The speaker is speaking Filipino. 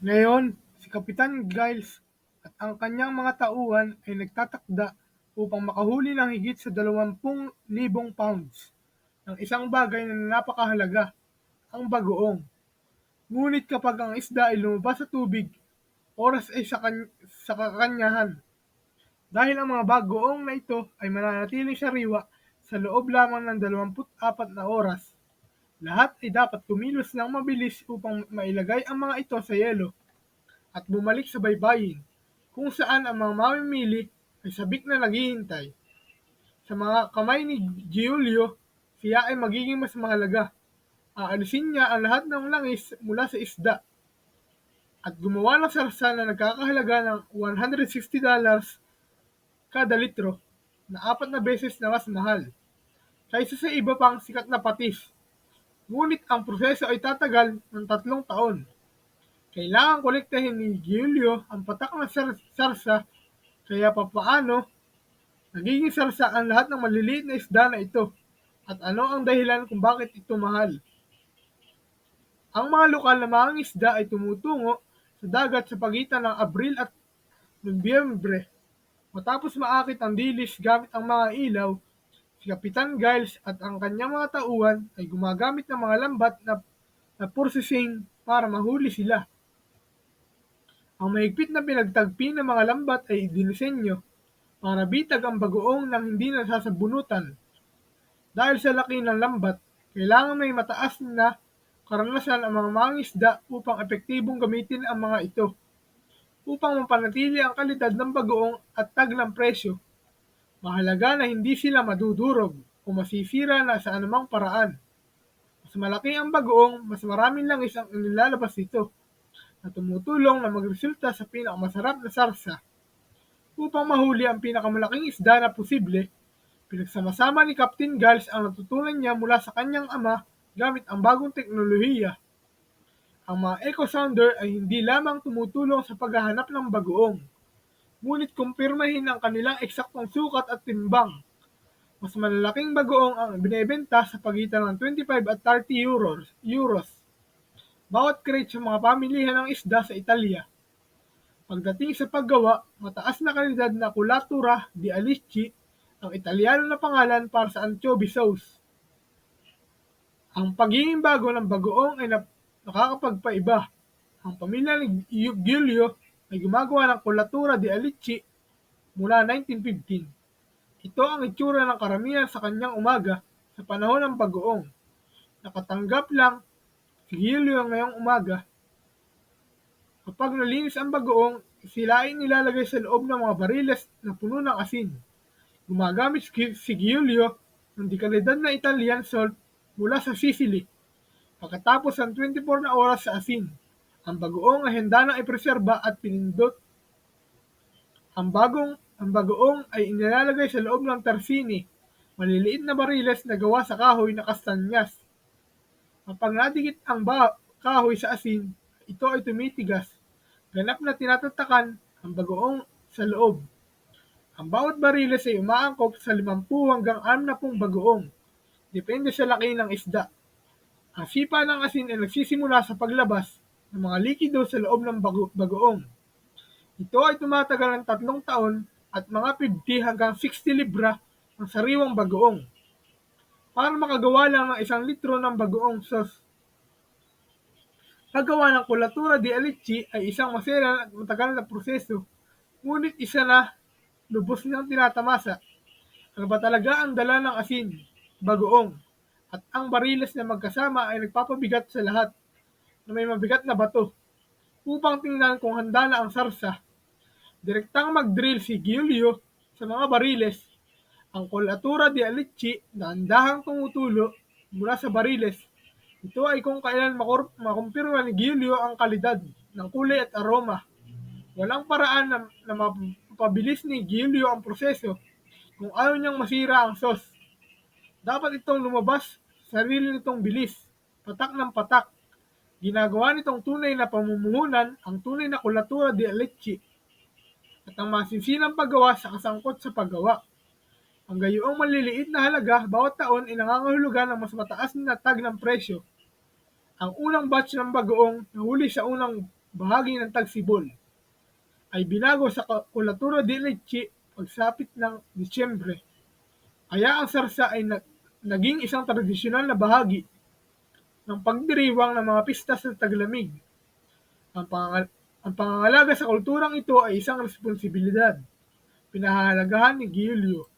Ngayon, si Kapitan Giles at ang kanyang mga tauhan ay nagtatakda upang makahuli ng higit sa 20,000 pounds ng isang bagay na napakahalaga, ang bagoong. Ngunit kapag ang isda ay lumabas sa tubig, oras ay sa, kan- sa kakanyahan. Dahil ang mga bagoong na ito ay mananatiling sariwa sa loob lamang ng 24 na oras, lahat ay dapat kumilos ng mabilis upang mailagay ang mga ito sa yelo at bumalik sa baybayin, kung saan ang mga mamimili ay sabik na naghihintay. Sa mga kamay ni Giulio, siya ay magiging mas mahalaga. Aalisin niya ang lahat ng langis mula sa isda at gumawa ng sarsa na nagkakahalaga ng $160 kada litro na apat na beses na mas mahal kaysa sa iba pang sikat na patis. Ngunit ang proseso ay tatagal ng tatlong taon. Kailangan kolektahin ni Giulio ang patak na sar- sarsa kaya papaano nagiging sarsa ang lahat ng maliliit na isda na ito at ano ang dahilan kung bakit ito mahal. Ang mga lokal na mga isda ay tumutungo sa dagat sa pagitan ng Abril at Nobyembre. Matapos maakit ang dilis gamit ang mga ilaw, si Kapitan Giles at ang kanyang mga tauhan ay gumagamit ng mga lambat na, na pursising para mahuli sila. Ang mahigpit na pinagtagpi ng mga lambat ay dinisenyo para bitag ang bagoong nang hindi nasasabunutan. Dahil sa laki ng lambat, kailangan may mataas na karanasan ang mga mangisda upang epektibong gamitin ang mga ito upang mapanatili ang kalidad ng bagoong at tag ng presyo. Mahalaga na hindi sila madudurog o masisira na sa anumang paraan. Mas malaki ang bagoong, mas maraming langis ang inilalabas nito na tumutulong na magresulta sa pinakamasarap na sarsa. Upang mahuli ang pinakamalaking isda na posible, pinagsama-sama ni Captain Giles ang natutunan niya mula sa kanyang ama gamit ang bagong teknolohiya. Ang mga echo sounder ay hindi lamang tumutulong sa paghahanap ng bagoong, ngunit kumpirmahin ang kanilang eksaktong sukat at timbang. Mas malalaking bagoong ang binebenta sa pagitan ng 25 at 30 euros. euros. Bawat crate sa mga pamilihan ng isda sa Italia. Pagdating sa paggawa, mataas na kalidad na culatura di alici ang Italiano na pangalan para sa anchovy sauce. Ang pagiging bago ng bagoong ay nakakapagpaiba. Ang pamilya ni Giulio ay gumagawa ng culatura di alici mula 1915. Ito ang itsura ng karamihan sa kanyang umaga sa panahon ng bagoong. Nakatanggap lang si Giulio ngayong umaga. Kapag nalinis ang bagoong, sila ay nilalagay sa loob ng mga bariles na puno ng asin. Gumagamit si Giulio ng dekalidad na Italian salt mula sa Sicily Pagkatapos ng 24 na oras sa asin, ang bagoong ay handa na ipreserba at pinindot. Ang bagong ang bagoong ay inilalagay sa loob ng tarsini, maliliit na bariles na gawa sa kahoy na kastanyas. Kapag nadikit ang ba- kahoy sa asin, ito ay tumitigas. Ganap na tinatatakan ang bagoong sa loob. Ang bawat bariles ay umaangkop sa 50 hanggang 60 bagoong. Depende sa laki ng isda. Ang sipa ng asin ay nagsisimula sa paglabas ng mga likido sa loob ng bago- bagoong. Ito ay tumatagal ng tatlong taon at mga 50 hanggang 60 libra ang sariwang bagoong. Para makagawa lang ng isang litro ng bagoong sauce. Paggawa ng kulatura di alici ay isang maselan at matagal na proseso, ngunit isa na lubos niyang tinatamasa. Ano ba talaga ang dala ng asin, bagoong, at ang bariles na magkasama ay nagpapabigat sa lahat na may mabigat na bato upang tingnan kung handa na ang sarsa. Direktang mag-drill si Giulio sa mga bariles. Ang kolatura di alici na andahang tumutulo mula sa bariles. Ito ay kung kailan makur- makumpirma ni Giulio ang kalidad ng kulay at aroma. Walang paraan na, na mapabilis ni Giulio ang proseso kung ayaw niyang masira ang sauce. Dapat itong lumabas sa sarili nitong bilis, patak ng patak. Ginagawa nitong tunay na pamumuhunan ang tunay na kulatura di leche at ang masinsinang paggawa sa kasangkot sa paggawa. Ang gayong maliliit na halaga bawat taon ay nangangahulugan ng mas mataas na tag ng presyo. Ang unang batch ng bagoong nahuli sa unang bahagi ng Tagsibol, ay binago sa Cultura de Leche pagsapit ng Disyembre, kaya ang sarsa ay naging isang tradisyonal na bahagi ng pagdiriwang ng mga pista sa taglamig. Ang, pangangal- ang pangangalaga sa kulturang ito ay isang responsibilidad. Pinahahalagahan ni Giulio